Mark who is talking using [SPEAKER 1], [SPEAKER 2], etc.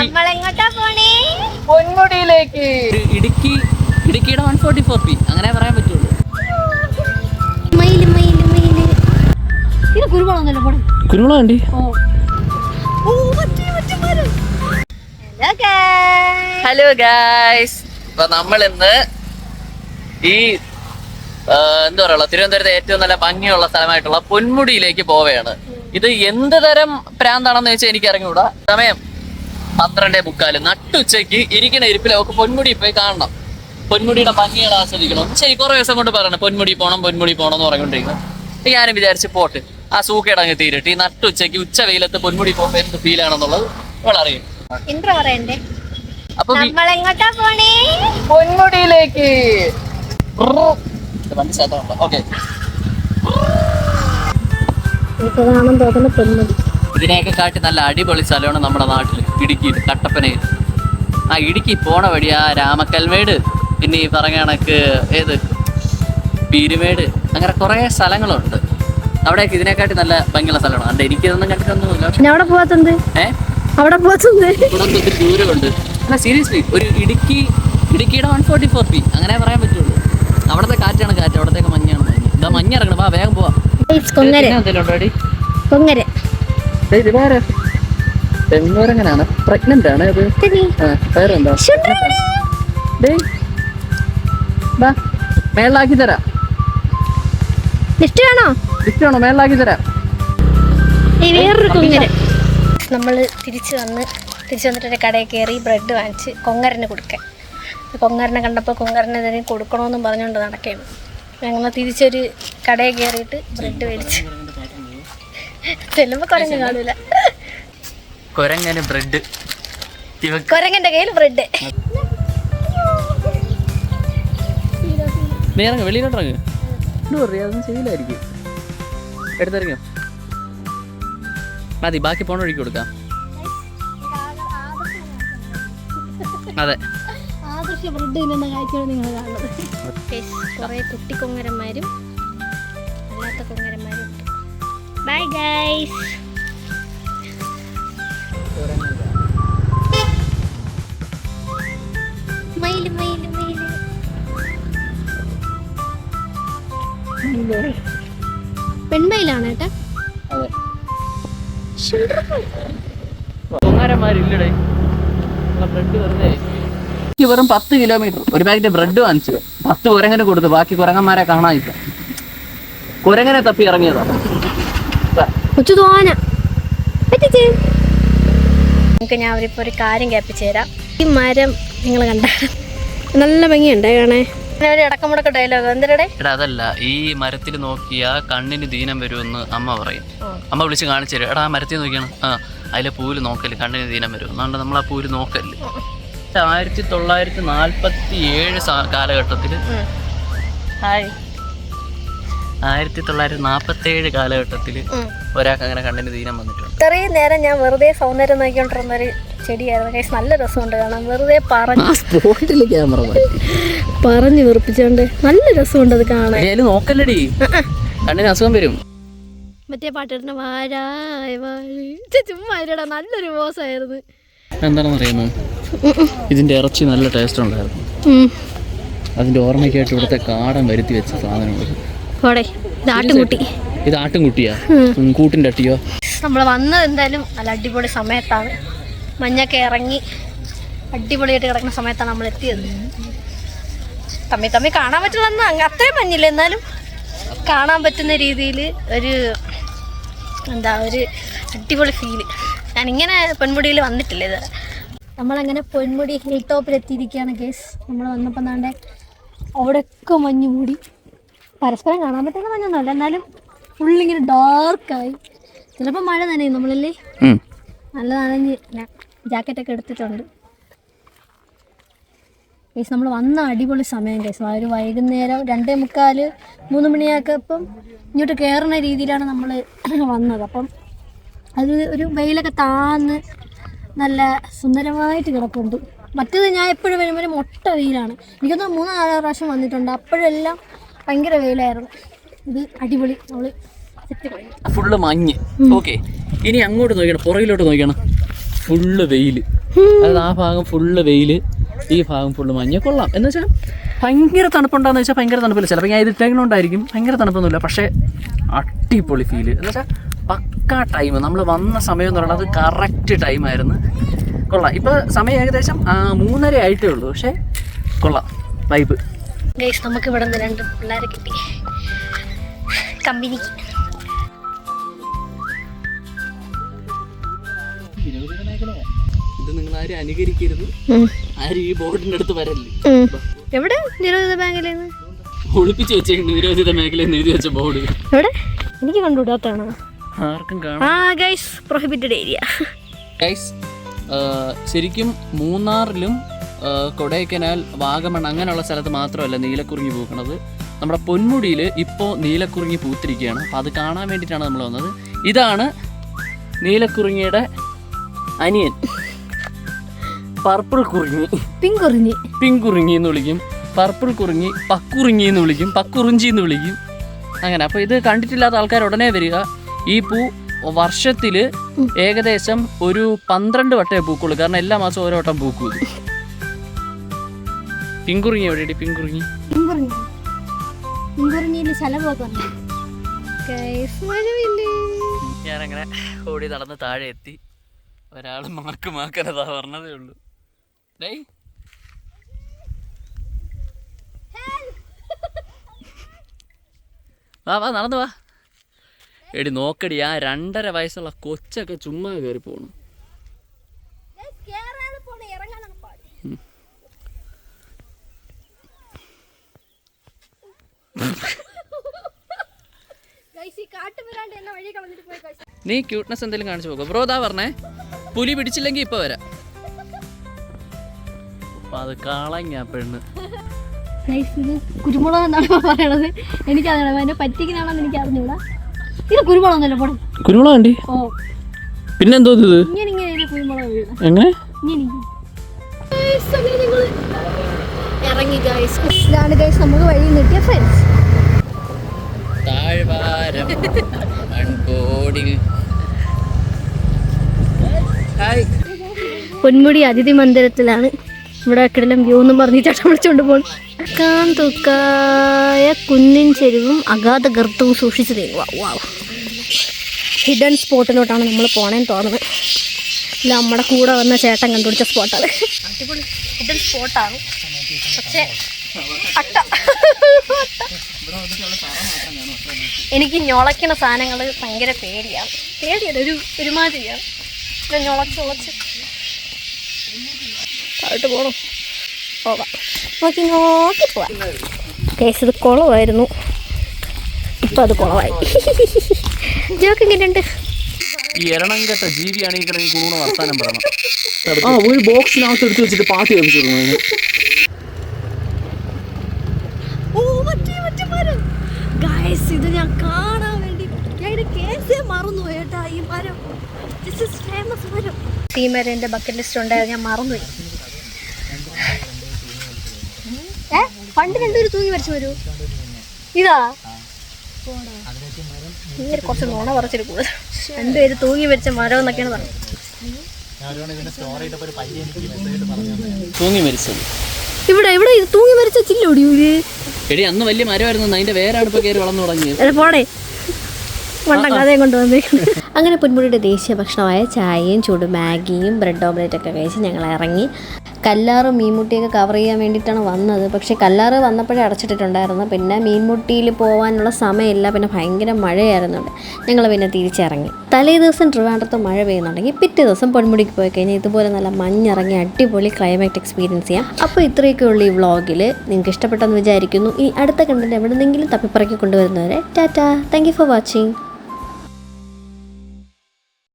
[SPEAKER 1] നമ്മളെങ്ങോട്ടാ പോണേ?
[SPEAKER 2] പൊന്മുടിയിലേക്ക്
[SPEAKER 3] ഇടുക്കി ഇടുക്കിയുടെ one forty four P അങ്ങനെ പറയാൻ പറ്റുള്ളൂ. കുരുമുളക് കണ്ടി?
[SPEAKER 1] ഓ. മറ്റേ മറ്റേ മരം. ഹലോ
[SPEAKER 3] ഹലോ ഗായ്സ് അപ്പൊ നമ്മൾ ഇന്ന് ഈ എന്താ പറയുക തിരുവനന്തപുരത്തെ ഏറ്റവും നല്ല ഭംഗിയുള്ള സ്ഥലമായിട്ടുള്ള പൊന്മുടിയിലേക്ക് പോവുകയാണ്. ഇത് എന്ത് തരം പ്രാന്താണെന്ന് വെച്ചാൽ എനിക്ക് അറിഞ്ഞുകൂടാ സമയം പന്ത്രണ്ടേ മുക്കാൽ. നട്ടുച്ചയ്ക്ക് ഇരിക്കുന്ന ഇരിപ്പിൽ അവർക്ക് പൊന്മുടി പോയി കാണണം. പൊന്മുടിയുടെ ഭംഗികൾ ആസ്വദിക്കണം. ശരി കുറെ ദിവസം കൊണ്ട് പറയണം പൊന്മുടി പോകണം പൊന്മുടി പോകണം എന്ന് പറഞ്ഞുകൊണ്ടിരിക്കുന്നത് ഞാനും വിചാരിച്ച് പോട്ട്. ആ സൂക്കേടങ്ങ് തീരിട്ട്. ഈ നട്ടുച്ചയ്ക്ക് ഉച്ച വെയിലത്ത് പൊന്മുടി പോകുമ്പോൾ എന്ത് ഫീൽ ആണെന്നുള്ളത് നമ്മളറിയും
[SPEAKER 1] ഇൻട്രോ പറയണ്ടേ?
[SPEAKER 3] അപ്പൊ
[SPEAKER 2] പൊന്മുടിയിലേക്ക്.
[SPEAKER 3] ഓക്കെ. ഇതിനെയൊക്കെ കാട്ടി നല്ല അടിപൊളി സ്ഥലമാണ് നമ്മുടെ നാട്ടിൽ ഇടുക്കിയിൽ കട്ടപ്പനയിൽ ആ ഇടുക്കി പോണ വഴി ആ രാമക്കൽമേട്. പിന്നെ ഈ പറഞ്ഞ കണക്ക് ഏത്? പീരുമേട്. അങ്ങനെ കുറേ സ്ഥലങ്ങളുണ്ട്. അവിടെയൊക്കെ ഇതിനെക്കാട്ടി നല്ല ഭംഗിയുള്ള സ്ഥലമാണ്. അതുകൊണ്ട് എനിക്കിതൊന്നും കണ്ടിട്ടൊന്നുമില്ല.
[SPEAKER 1] കണ്ടിട്ടൊന്നും അവിടെ
[SPEAKER 3] ഏഹ്
[SPEAKER 1] അവിടെ
[SPEAKER 3] ദൂരമുണ്ട്. അല്ല സീരിയസ്ലി ഒരു ഇടുക്കി ഇടുക്കിയുടെ വൺ ഫോർട്ടി ഫോർ പി അങ്ങനെ പറയാൻ പറ്റുള്ളൂ. അവിടുത്തെ കാറ്റാണ് കാറ്റ് അവിടത്തേക്ക് മഞ്ഞാണ് മഞ്ഞ്. ഇതാ മഞ്ഞ് ഇറങ്ങണം വാ വേഗം പോവാം.
[SPEAKER 1] കൊങ്ങര.
[SPEAKER 3] പെണ്ണൂരങ്ങനാണ് പ്രഗ്നന്റ് ആണ് അത്. വേറെന്താ? മേളിലാക്കി തരാം. മേളിലാക്കി
[SPEAKER 1] വേറൊരു കൊങ്ങര നമ്മൾ തിരിച്ചു വന്ന് തിരിച്ചു വന്നിട്ട് ഒരു കടയിൽ കയറി ബ്രെഡ് വാങ്ങിച്ച് കൊങ്ങരന് കൊടുക്കാൻ. കൊങ്ങരനെ കണ്ടപ്പോൾ കൊങ്ങരനെ എന്തെങ്കിലും കൊടുക്കണമെന്നും പറഞ്ഞുകൊണ്ട് നടക്കുകയാണ് ഞങ്ങൾ തിരിച്ചൊരു കടയിൽ കയറിയിട്ട് ബ്രെഡ് മേടിച്ച്. ചെല്ലുമ്പോൾ കുറഞ്ഞു കാണൂല.
[SPEAKER 3] കൊരങ്ങനെ ബ്രെഡ്
[SPEAKER 1] കൊരങ്ങന്റെ കയ്യിൽ ബ്രെഡ്
[SPEAKER 3] നീ ഇറങ്ങ് വെളിയിലോട്ട് ചെയ്യില്ലായിരിക്കും എടുത്തിറങ്ങോ മതി ബാക്കി പോണ വഴിക്ക് കൊടുക്കാം. അതെ.
[SPEAKER 1] കുറേ കുട്ടി കൊങ്ങരന്മാരും അല്ലാത്ത കൊങ്ങരന്മാരും ബൈ ഗൈസ് മയിൽ മയിൽ മയിൽ പെൺമയിലാണ്
[SPEAKER 3] അതെ കുമാരന്മാരില്ലടേ ബ്രെഡ് വെറുതെ എനിക്ക് വെറും പത്ത് കിലോമീറ്റർ ഒരു പാക്കറ്റ് ബ്രെഡ് വാങ്ങിച്ചു. പത്ത് കുരങ്ങനെ കൊടുത്തു. ബാക്കി കുരങ്ങന്മാരെ കാണാനില്ല കുരങ്ങനെ തപ്പി ഇറങ്ങിയതാ.
[SPEAKER 1] കൊച്ചു തോന നിങ്ങൾക്ക് ഞാൻ അവരിപ്പോൾ ഒരു കാര്യം കേൾപ്പിച്ചു തരാം. ഈ മരം നിങ്ങൾ കണ്ട നല്ല ഭംഗിയുണ്ടേ കാണേ ഒരു ഇടക്കമുടക്ക ഡയലോഗ് എന്തിനടെ?
[SPEAKER 3] എടാ അതല്ല. ഈ മരത്തിൽ നോക്കിയാ കണ്ണിന് ദീനം വരുമെന്ന് അമ്മ പറയും. അമ്മ വിളിച്ച് കാണിച്ചു തരും. എടാ ആ മരത്തിൽ നോക്കിയാണ്. ആ അതിലെ പൂവിൽ നോക്കൽ കണ്ണിന് ദീനം വരും. അതുകൊണ്ട് നമ്മൾ ആ പൂവിൽ നോക്കൽ. ആയിരത്തി തൊള്ളായിരത്തി നാൽപ്പത്തി ഏഴ് കാലഘട്ടത്തിൽ ആയിരത്തി തൊള്ളായിരത്തി നാൽപ്പത്തി ഏഴ് കാലഘട്ടത്തിൽ ഒരാൾക്ക് അങ്ങനെ കണ്ണിന് ദീനം വന്നിട്ടുണ്ട്.
[SPEAKER 1] ഇത്രയും നേരം ഞാൻ വെറുതെ സൗന്ദര്യം നോക്കിക്കൊണ്ടിരുന്ന ഒരു ചെടിയായിരുന്നു. കേസ് നല്ല രസമുണ്ട് കാണാൻ. വെറുതെ പറഞ്ഞു.
[SPEAKER 3] സ്പോട്ടിൽ ക്യാമറ
[SPEAKER 1] പറഞ്ഞു വെറുപ്പിച്ചോണ്ട് നല്ല രസമുണ്ട് അത് കാണാൻ.
[SPEAKER 3] നോക്കല്ലടി. കണ്ണിന് അസുഖം വരും.
[SPEAKER 1] മറ്റേ പാട്ടിടുന്ന വാരായ വാരി ചുമ്മാ ഇരടാ നല്ലൊരു ബോസായിരുന്നു
[SPEAKER 3] എന്താണെന്ന് അറിയാമോ ഇതിന്റെ ഇറച്ചി നല്ല ടേസ്റ്റ് ഉണ്ടായിരുന്നു. അതിന്റെ ഓർമ്മയ്ക്കായിട്ട് ഇവിടുത്തെ കാടൻ വരുത്തി വെച്ച സാധനങ്ങൾ ഇത് ആട്ടുംകുട്ടിയാ? കൂട്ടിന്റെ അട്ടിയോ?
[SPEAKER 1] നമ്മൾ വന്നത് എന്തായാലും നല്ല അടിപൊളി സമയത്താണ്. മഞ്ഞൊക്കെ ഇറങ്ങി അടിപൊളിയായിട്ട് കിടക്കുന്ന സമയത്താണ് നമ്മൾ എത്തിയത്. തമ്മി തമ്മി കാണാൻ പറ്റുള്ളൂ അങ്ങ് അത്രയും മഞ്ഞില്ല. എന്നാലും കാണാൻ പറ്റുന്ന രീതിയിൽ ഒരു എന്താ ഒരു അടിപൊളി ഫീൽ ഞാൻ ഇങ്ങനെ പൊന്മുടിയിൽ വന്നിട്ടില്ല ഇത് നമ്മളങ്ങനെ പൊന്മുടി ഹിൽ ടോപ്പിൽ എത്തിയിരിക്കുകയാണ് കേസ് നമ്മൾ വന്നപ്പോൾ എന്താണ്ട് അവിടെയൊക്കെ മഞ്ഞ് മൂടി പരസ്പരം കാണാൻ പറ്റുന്ന മഞ്ഞൊന്നുമല്ല. എന്നാലും ഫുള്ളിങ്ങനെ ഡാർക്കായി ചിലപ്പോൾ മഴ നനയും നമ്മളല്ലേ?
[SPEAKER 3] നല്ലതാണെന്ന്
[SPEAKER 1] നല്ല നനഞ്ഞ് ജാക്കറ്റൊക്കെ എടുത്തിട്ടുണ്ട്. കേസ് നമ്മൾ വന്ന അടിപൊളി സമയം കേസ് ഒരു വൈകുന്നേരം രണ്ടേ മുക്കാൽ മൂന്ന് മണിയൊക്കെ ഇപ്പം ഇങ്ങോട്ട് കയറുന്ന രീതിയിലാണ് നമ്മൾ വന്നത്. അപ്പം അത് ഒരു വെയിലൊക്കെ താന്ന് നല്ല സുന്ദരമായിട്ട് കിടപ്പുണ്ട്. മറ്റേത് ഞാൻ എപ്പോഴും വരുമ്പോൾ മൊട്ട വെയിലാണ്. എനിക്കൊന്ന് മൂന്നാൽ നാലോ പ്രാവശ്യം വന്നിട്ടുണ്ട്. അപ്പോഴെല്ലാം ഭയങ്കര വെയിലായിരുന്നു. ഇത് അടിപൊളി. നമ്മൾ
[SPEAKER 3] ഫുള്ള് മഞ്ഞ്. ഓക്കെ ഇനി അങ്ങോട്ട് നോക്കണം പുറകിലോട്ട് നോക്കണം ഫുള്ള് വെയിൽ. അതായത് ആ ഭാഗം ഫുള്ള് വെയിൽ ഈ ഭാഗം ഫുള്ള് മഞ്ഞ്. കൊള്ളാം. എന്ന് വെച്ചാൽ ഭയങ്കര തണുപ്പുണ്ടാന്ന് വെച്ചാൽ ഭയങ്കര തണുപ്പില്ല. ചിലപ്പോൾ ഞാൻ ഇത് ഉണ്ടായിരിക്കും ഭയങ്കര തണുപ്പൊന്നുമില്ല. പക്ഷേ അടിപൊളി ഫീൽ എന്ന് വെച്ചാൽ പക്ക ടൈം നമ്മൾ വന്ന സമയം എന്ന് പറയുന്നത് കറക്റ്റ് ടൈമായിരുന്നു കൊള്ളാം. ഇപ്പോൾ സമയം ഏകദേശം മൂന്നര ആയിട്ടേ ഉള്ളൂ. പക്ഷേ കൊള്ളാം. വൈബ്
[SPEAKER 1] നമുക്ക് ഇവിടെ നിന്ന് രണ്ട് പിള്ളേരെ കിട്ടി. കമ്പനിക്ക്.
[SPEAKER 3] ഇത് നിങ്ങൾ ആരും അനുകരിക്കരുത് ആരും ഈ ബോർഡിന്റെ അടുത്ത് വരല്ലേ
[SPEAKER 1] എവിടെ? നിരോധിത ബാങ്കിലേന്ന്
[SPEAKER 3] ഒളിപ്പിച്ച് വെച്ചേക്കുന്നു നിരോധിത മേഖലയെന്ന് എഴുതി വെച്ച ബോർഡ്.
[SPEAKER 1] എവിടെ? എനിക്ക് കണ്ടുവിടാത്താണ്
[SPEAKER 3] ആർക്കും കാണാം.
[SPEAKER 1] ആ ഗൈസ് പ്രൊഹിബിറ്റഡ് ഏരിയ
[SPEAKER 3] ഗൈസ് ശരിക്കും മൂന്നാറിലും കൊടൈക്കനാൽ വാഗമൺ അങ്ങനെയുള്ള സ്ഥലത്ത് മാത്രമല്ല നീലക്കുറിഞ്ഞി പൂക്കണത്. നമ്മുടെ പൊന്മുടിയിൽ ഇപ്പോൾ നീലക്കുറിഞ്ഞി പൂത്തിരിക്കുകയാണ്. അപ്പോൾ അത് കാണാൻ വേണ്ടിയിട്ടാണ് നമ്മൾ വന്നത്. ഇതാണ് നീലക്കുറിഞ്ഞിയുടെ അനിയൻ. പർപ്പിൾ കുറിഞ്ഞി
[SPEAKER 1] പിങ്കുറിഞ്ഞി പിങ്കുറിഞ്ഞി
[SPEAKER 3] പിങ്ക് കുറിഞ്ഞി എന്ന് വിളിക്കും. പർപ്പിൾ കുറിഞ്ഞി പക്കുറിഞ്ഞി എന്ന് വിളിക്കും പക്കുറിഞ്ചി എന്ന് വിളിക്കും. അങ്ങനെ. അപ്പോൾ ഇത് കണ്ടിട്ടില്ലാത്ത ആൾക്കാർ ഉടനെ വരിക. ഈ പൂ വർഷത്തിൽ ഏകദേശം ഒരു പന്ത്രണ്ട് വട്ടമേ പൂക്കുള്ളൂ. കാരണം എല്ലാ മാസവും ഓരോ വട്ടം പൂക്കും ഇത്. പിങ്കുറിങ്ങി എവിടെയാണ്
[SPEAKER 1] പിങ്കുറിഞ്ഞി
[SPEAKER 3] ഞാനങ്ങനെ ഓടി നടന്ന് താഴെ എത്തി. ഒരാൾ മാർക്ക് മാക്കനതാ പറഞ്ഞതേ ഉള്ളൂ. വാ വാ നടന്നു വാ. എടി നോക്കടി ആ രണ്ടര വയസ്സുള്ള കൊച്ചൊക്കെ ചുമ്മാ കയറി പോണു. നീ ക്യൂട്ട്നെസ് എന്തെങ്കിലും കാണിച്ചു പോകും ബ്രോ പറഞ്ഞേ. പുലി പിടിച്ചില്ലെങ്കിൽ ഇപ്പൊ വരാം. അപ്പൊ അത് കാളങ്ങ പെണ്ണ്.
[SPEAKER 1] ഇത് കുരുമുളക് എന്നാണ് പറയണത്. എനിക്കറിയണം അതിനെ പറ്റിക്കനാണെന്ന് എനിക്ക് അറിഞ്ഞൂടാ ഇത് കുരുമുളകൊന്നുമല്ല പോണം
[SPEAKER 3] കുരുമുളക് കണ്ടി
[SPEAKER 1] ഓ.
[SPEAKER 3] പിന്നെന്തോ ഇത്?
[SPEAKER 1] ഇങ്ങനെ ഇങ്ങനെ കുരുമുളക്
[SPEAKER 3] എങ്ങനെ?
[SPEAKER 1] ഇറങ്ങി ഗൈസ് ഇതാണ് ഗൈസ് നമുക്ക് വഴി ഫ്രണ്ട്സ്
[SPEAKER 3] താഴ്വാരം
[SPEAKER 1] പൊന്മുടി അതിഥി മന്ദിരത്തിലാണ്. ഇവിടെ കിടലം വ്യൂ എന്നും പറഞ്ഞ് ചേട്ടൻ വിളിച്ചുകൊണ്ട് പോകും കാന്തുക്കായ കുന്നിൻ ചെരുവും അഗാധ ഗർത്തവും സൂക്ഷിച്ചു നീങ്ങുക വാവ് ഹിഡൻ സ്പോട്ടിലോട്ടാണ് നമ്മൾ പോണേന്ന് തോന്നുന്നത്. ഇല്ല നമ്മുടെ കൂടെ വന്ന ചേട്ടൻ കണ്ടുപിടിച്ച സ്പോട്ടാണ് ഹിഡൻ സ്പോട്ടാണ് പക്ഷേ അട്ട. എനിക്ക് ഞൊളയ്ക്കുന്ന സാധനങ്ങൾ ഭയങ്കര പേടിയാണ്. പേടിയല്ല ഒരു ഒരുമാതിരിയാണ്. ഇങ്ങനെ ഞൊളച്ച് ഞൊളച്ച് താഴോട്ട് പോകണം പോകാം. നോക്കി നോക്കി പോവാം കേസ് ഇത് കുളമായിരുന്നു. ഇപ്പം അത് കുളമായി. ജോക്ക് എങ്ങനെയുണ്ട്?
[SPEAKER 3] ഈ എരണം കെട്ട ജീവിയാണ് ഈ കിടന്ന് കൂണ വർത്താനം പറയണം ആ ഒരു ബോക്സിനകത്ത് എടുത്ത് വെച്ചിട്ട് പാട്ട് കേൾപ്പിച്ചിരുന്നു
[SPEAKER 1] ഓ മറ്റേ മറ്റേ മരം ഗായ്സ് ഇത് ഞാൻ കാണാൻ വേണ്ടി ഞാൻ ഇത് കേസേ മറന്നു ഏട്ടാ ഈ മരം ദിസ് ഇസ് ഫേമസ് മരം വരെ എന്റെ ബക്കറ്റ് ലിസ്റ്റ് ഉണ്ടായിരുന്നു ഞാൻ മറന്നുപോയി. ഏ? പണ്ട് രണ്ടുപേരും തൂങ്ങി വരച്ചു വരൂ ഇതാ. ഇങ്ങനെ കുറച്ച് നുണ പറിച്ചിട്ട് കൂടുതൽ രണ്ടുപേര് തൂങ്ങി വരച്ച മരം എന്നൊക്കെയാണ് പറഞ്ഞത്.
[SPEAKER 3] തൂങ്ങി മരിച്ചത്.
[SPEAKER 1] ഇവിടെ ഇവിടെ തൂങ്ങി വരച്ച ചില്ലൊടിയൂര്
[SPEAKER 3] എടി അന്ന് വലിയ മരമായിരുന്നു. അതിന്റെ വേരാണ് ഇപ്പൊ കയറി വളർന്നു തുടങ്ങിയത്.
[SPEAKER 1] പോടെ. വണ്ടം കഥയും കൊണ്ട് വന്നേക്കുന്നു. അങ്ങനെ പുൻമുടിയുടെ ദേശീയ ഭക്ഷണമായ ചായയും ചൂട് മാഗിയും ബ്രെഡ് ഓംലെറ്റ് ഒക്കെ കഴിച്ച് ഞങ്ങൾ ഇറങ്ങി. കല്ലാറും മീൻമുട്ടിയൊക്കെ കവർ ചെയ്യാൻ വേണ്ടിയിട്ടാണ് വന്നത്. പക്ഷേ കല്ലാറ് വന്നപ്പോഴേ അടച്ചിട്ടിട്ടുണ്ടായിരുന്നു. പിന്നെ മീൻമുട്ടിയിൽ പോകാനുള്ള സമയമില്ല. പിന്നെ ഭയങ്കര മഴയായിരുന്നു ഞങ്ങൾ പിന്നെ തിരിച്ചിറങ്ങി. തലേ ദിവസം ട്രിവാൻഡ്രത്ത് മഴ പെയ്യുന്നുണ്ടെങ്കിൽ പിറ്റേ ദിവസം പൊന്മുടിക്ക് പോയി കഴിഞ്ഞാൽ ഇതുപോലെ നല്ല മഞ്ഞിറങ്ങി അടിപൊളി ക്ലൈമാറ്റ് എക്സ്പീരിയൻസ് ചെയ്യാം. അപ്പോൾ ഇത്രയൊക്കെ ഉള്ളൂ ഈ വ്ളോഗിൽ നിങ്ങൾക്ക് ഇഷ്ടപ്പെട്ടെന്ന് വിചാരിക്കുന്നു. ഈ അടുത്ത കണ്ടന്റ് എവിടെന്നെങ്കിലും തപ്പിപ്പറക്കി കൊണ്ടുവരുന്നവരെ ടാറ്റാ. Thank for watching